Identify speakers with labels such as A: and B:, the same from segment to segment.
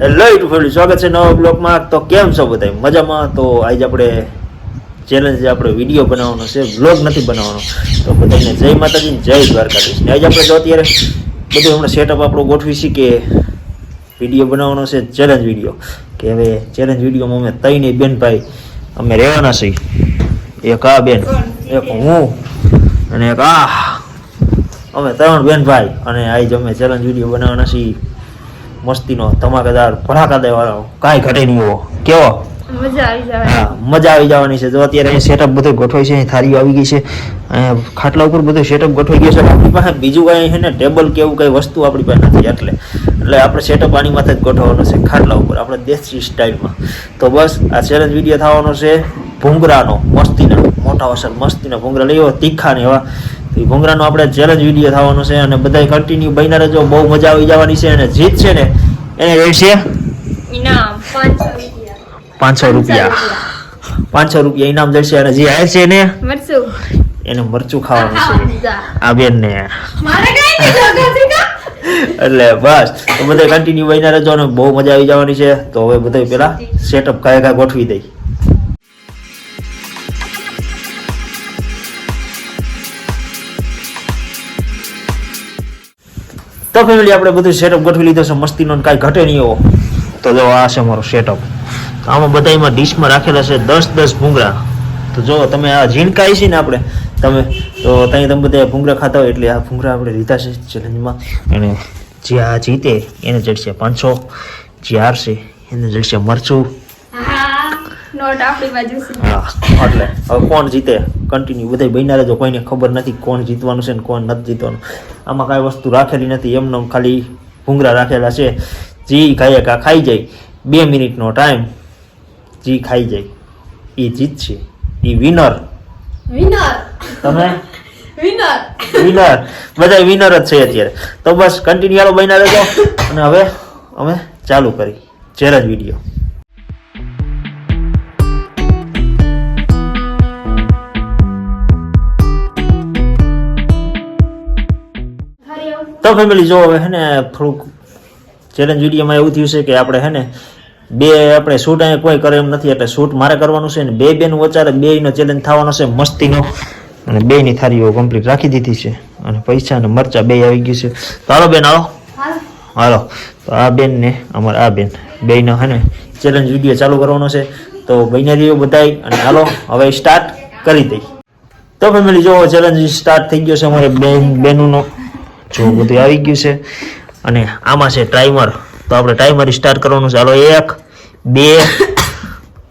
A: Hello YouTube સ્વાગત છે નવા બ્લોગમાં તો કેમ છો બધા મજામાં? તો આજે આપણે ચેલેન્જ આપણે વીડિયો બનાવવાનો છે બ્લોગ નથી બનાવવાનો. તો બધાને જય માતાજી જય દ્વારકાધીશ. ને આજે આપણે જો અત્યારે બધું હમણાં સેટઅપ આપણું ગોઠવી છીએ કે વીડિયો બનાવવાનો છે ચેલેન્જ વીડિયો કે હવે ચેલેન્જ વિડીયોમાં અમે તઈને બેન ભાઈ, અમે રહેવાના છીએ. એક આ બેન, એક હું, અને એક આ. અમે ત્રણ બેન ભાઈ, અને આજે અમે ચેલેન્જ વીડિયો બનાવવાના છીએ. મસ્તીનો ધમાકેદાર ફટાકા દેવાનો કાંઈ ઘટે નહીં એવો. કેવો?
B: મજા આવી
A: હા મજા આવી જવાની છે. જો અત્યારે અહીં સેટઅપ બધું ગોઠવાય છે અહીં થાળીઓ આવી ગઈ છે. ખાટલા ઉપર બધું સેટઅપ ગોઠવાઈ ગયું છે. આપણી પાસે બીજું કાંઈ છે ને ટેબલ કે એવું કંઈ વસ્તુ આપણી પાસે નથી એટલે. એટલે આપણે સેટઅપ આની માથે જ ગોઠવવાનો છે ખાટલા ઉપર આપણે દેશી સ્ટાઇલમાં તો બસ આ ચેલેન્જ વીડિયો થવાનો છે ભૂંગરાનો મસ્તીના મોટા વસલ મસ્તીના ભૂંગરા. લઈ એવા તીખા ને એવા એ ભૂંગરાનો આપણે ચેલેન્જ વીડિયો થવાનો છે અને બધા કન્ટિન્યુ બન્યા રહેજો. બહુ મજા આવી જવાની છે અને જીત છે ને એને રહેશે
B: ઇનામ પાંચસો રૂપિયા.
A: પાંચસો રૂપિયા. ઇનામ જશે અને જે હાર છે ને
B: મરચું.
A: એને મરચું ખાવાનું છે. આ બેન ને
B: છે
A: એટલે બસ. તો બધા કન્ટિન્યુ બન્યા રહેજો અને બહુ મજા આવી જવાની છે. તો હવે બધા પેલા સેટઅપ કયા કાંઈ ગોઠવી દઈ. તો ફેમિલી આપણે બધું સેટઅપ ગોઠવી લીધો છે મસ્તીનો કાંઈ ઘટે નહીં એવો. તો જો આ છે મારો સેટઅપ તો આમાં બધામાં ડીશમાં રાખેલા છે દસ દસ ભૂંગળા. તો જો તમે આ ઝીણકાઈ છે ને આપણે તમે તો ત્યાં તમે બધા ભૂંગળા ખાતા હોય એટલે આ ભૂંગળા આપણે લીધા છે ચેલેન્જમાં અને જે આ જીતે એને જડશે પાંચસો. જે હારશે એને જડશે મરચું.
B: હા
A: એટલે હવે કોણ જીતે? કન્ટિન્યુ બધા બન્યા રહેજો કોઈને ખબર નથી કોણ જીતવાનું છે ને કોણ નથી જીતવાનું. આમાં કાંઈ વસ્તુ રાખેલી નથી. એમને ખાલી ભૂંગરા રાખેલા છે. જી ખાઈએ કા ખાઈ જાય. બે મિનિટનો ટાઈમ જી ખાઈ જાય. એ જીતશે એ વિનર
B: વિનર
A: તમે?
B: વિનર
A: વિનર બધા વિનર જ છે અત્યારે. તો બસ કન્ટિન્યુ બન્યા રહેજો અને હવે અમે ચાલુ કરી. Challenge video. તો ફેમિલી જો હવે હે ને થોડુંક ચેલેન્જ વિડીયોમાં એવું થયું છે કે આપણે હે ને બે આપણે શૂટ અહીંયા કોઈ કરે એમ નથી એટલે શૂટ મારે કરવાનું છે ને બે બેનું વચારે બેયનો ચેલેન્જ થવાનો છે મસ્તીનો. અને બેયની થાળીઓ કમ્પ્લીટ રાખી દીધી છે અને પૈસા અને મરચા બે આવી ગયું છે. તો હાલો બેન હાલો. હાલો. તો આ બેન ને અમારે આ બેન બેયનો હે ને ચેલેન્જ વીડિયો ચાલુ કરવાનો છે. તો બન્યા રહ્યો બધાય અને હાલો હવે સ્ટાર્ટ કરી દઈ તો ફેમિલી જો ચેલેન્જ સ્ટાર્ટ થઈ ગયો છે અમારે બેન બેનુનો. જો બધું આવી ગયું છે. અને આમાં છે ટાઈમર તો આપણે ટાઈમર સ્ટાર્ટ કરવાનું ચાલો એક, બે,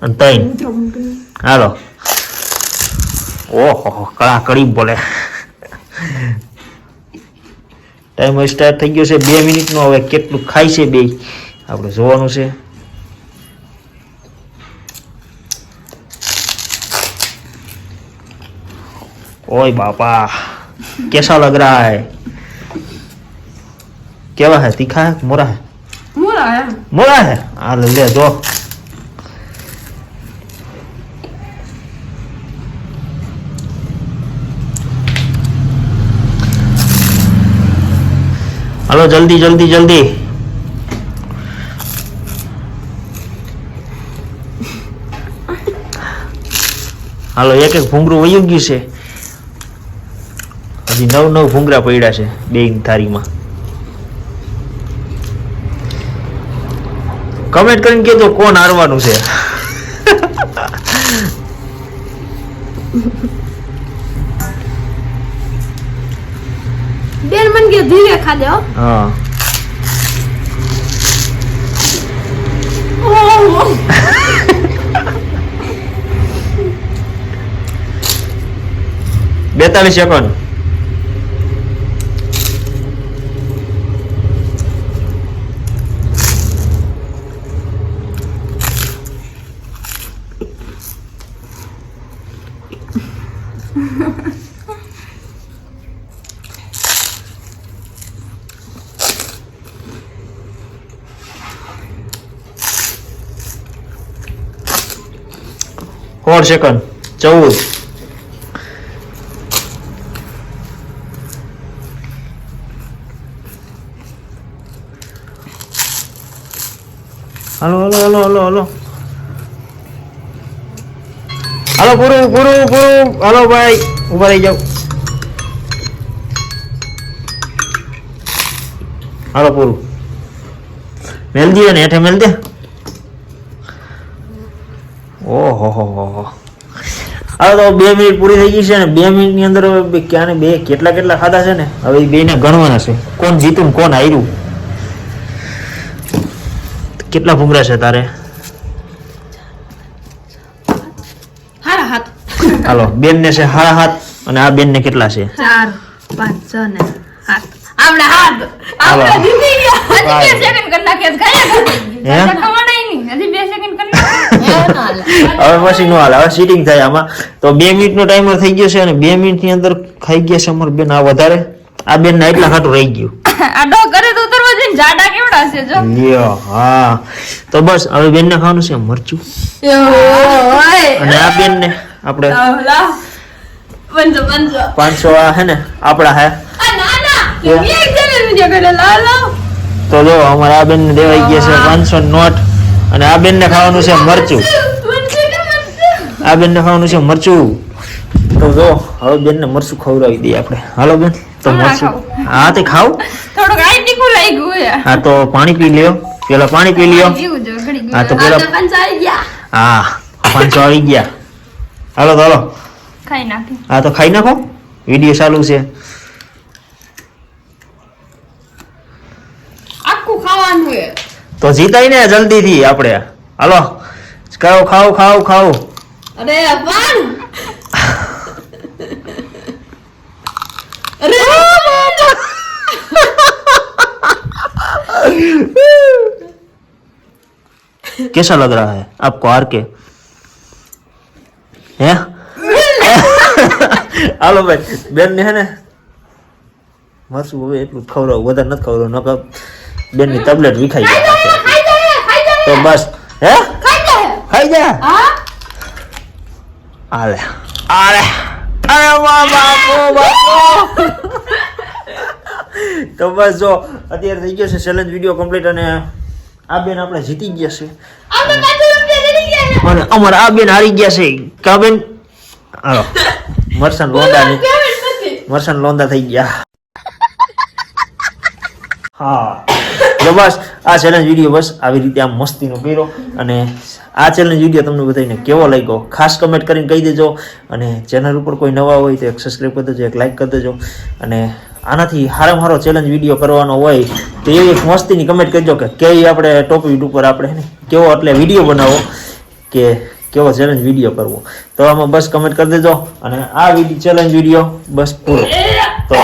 A: અને ત્રણ. હાલો. ઓહો, કળા કડી બોલે. ટાઈમર સ્ટાર્ટ થઈ ગયો છે. બે મિનિટનો હવે કેટલું ખાય છે બે? આપણે જોવાનું છે. ઓય બાપા, કેસા લગ રહા હૈ? કેવા હે? તીખા હે? મોરા હે?
B: મોરા હે?
A: મોરા હે? આ લે જો. હાલો જલ્દી જલ્દી જલ્દી. હાલો એક એક ભૂંગરું વયું ગયું છે. હજી નવ નવ ભૂંગરા પડ્યા છે બે થારીમાં. કમેન્ટ કરીને કહેજો કોણ હારવાનું છે.
B: બેન મન કે ધીરે ખાજે હો.
A: બેતાલીસ સેકન્ડ સોળ સેકન્ડ ચૌદ. હાલો, હલો હલો હલો હલો. હાલો, પૂરું પૂરું પૂરું. હલો, ભાઈ ઊભા રહી જાઓ. હાલો, પૂરું. મેલ દે ને હેઠે મેલ દે. ઓહો હો હો હો. હવે તો બે મિનિટ પૂરી થઈ ગઈ છે ને બે મિનિટની અંદર હવે ક્યાં બે કેટલા કેટલા ખાધા છે ને? હવે બે ને ગણવાના છે. કોણ જીતું કોણ હાર્યું? કેટલા ભૂંગરા છે તારે? હાલો બેન ને છે હાડા હાથ અને આ બેન ને કેટલા છે?
B: ચાર પાંચ છ ને હાથ આપણે હાથ. આપણે જીતી ગયા
A: હાલો.
B: હજી બે સેકન્ડ કરી નાખ્યા તો
A: હે?
B: ગયા ખવડાય નહીં હજી બે સેકન્ડ કરી નાખ્યા
A: હવે પછી નો હાલે. હવે સીટિંગ થાય આમાં. તો બે મિનિટનો ટાઈમર થઈ ગયો છે અને બે મિનિટની અંદર ખાઈ ગયા છે અમાર બેન. આ વધારે. આ બેન ના એટલા ખાટું રહી ગયું.
B: આ ડો કરે તો ઉતરવા જઈને જાડા કેવડા છે જો.
A: લ્યો હા. તો બસ હવે બેન ને ખાવાનું છે મરચું. અને આ બેન ને આપણે પાંચસો આ હે ને આપડા હે.
B: ના ના એક જણે વિડિયો કરે? લાવ લાવ.
A: તો જો અમારે આ બેન ને દેવાઈ ગયા છે પાંચસો નોટ. અને આ બેન ને ખાવાનું છે મરચું. આ બેન ને ખાવાનું છે મરચું. તો જો હવે બેન ને મરચું ખવડાવી દઈએ આપણે. હાલો બેન તો મરચું. હા તે ખાવ
B: થોડુંક આઈ તીખું લાગ્યું હે.
A: તો પાણી પી લ્યો. પેલા પાણી પી લ્યો. હા, તો પેલા-
B: પંચ આવી ગયા.
A: હા પાંચસો આવી ગયા. હાલો તો હાલો.
B: ખાઈ નાખી.
A: હા તો ખાઈ નાખો. વીડિયો ચાલુ છે.
B: આખું ખાવાનું
A: તો જીતાય ને જલ્દી થી આપણે. હાલો. ખાઓ ખાવ ખાવ ખાઓ.
B: અરે પણ અરે
A: कैसा लग रहा है आपको हार के હે હાલો ભાઈ બેન ને હે ને મરસું હવે એટલું જ ખવડાવું વધારે નથી ખવડાવું નકર બેન ની તબલેટ વિખાઈ જાય
B: ખાઈ જાય ખાઈ જાય
A: તો બસ હે
B: ખાઈ જાય
A: ખાઈ જા Ale, ale. અરે વાહ બાપો બાપો તો બસ જો અત્યારે થઈ ગયો છે ચેલેન્જ વીડિયો કમ્પ્લીટ અને આ બેન આપણે જીતી ગયા છે. અને અમારા આ બેન હારી ગયા છે. કા બેન? હાલો. મરસન લોંદા મરસન લોંદા થઈ ગયા. હા. તો બસ, આ ચેલેન્જ વીડિયો બસ આવી રીતે આમ મસ્તીનો કર્યો. અને આ ચેલેન્જ વીડિયો તમને બધાને કેવો લાગ્યો? ખાસ કમેન્ટ કરીને કહી દેજો. અને ચેનલ ઉપર કોઈ નવા હોય તો એક સબસ્ક્રાઈબ કરી દેજો, એક લાઇક કરી દેજો. અને આનાથી સારામાં હારો ચેલેન્જ વીડિયો કરવાનો હોય તો એવી એક મસ્તીની કમેન્ટ કરજો કે કેવી આપણે ટોપિક ઉપર આપણે કેવો એટલે વીડિયો બનાવો કે કેવો ચેલેન્જ વીડિયો કરવો. તો આમાં બસ કમેન્ટ કરી દેજો અને આ ચેલેન્જ વીડિયો બસ પૂરો. તો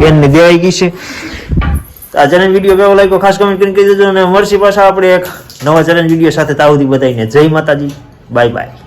A: બેનને દેવાઈ ગઈ છે. આ ચેલેન્જ વીડિયો કેવો લાગ્યો? ખાસ કમેન્ટ કરીને કહી દેજો અને મળશે પાછા આપણે એક નવા ચેલેન્જ વીડિયો સાથે તાવથી બતાવીને જય માતાજી. Bye bye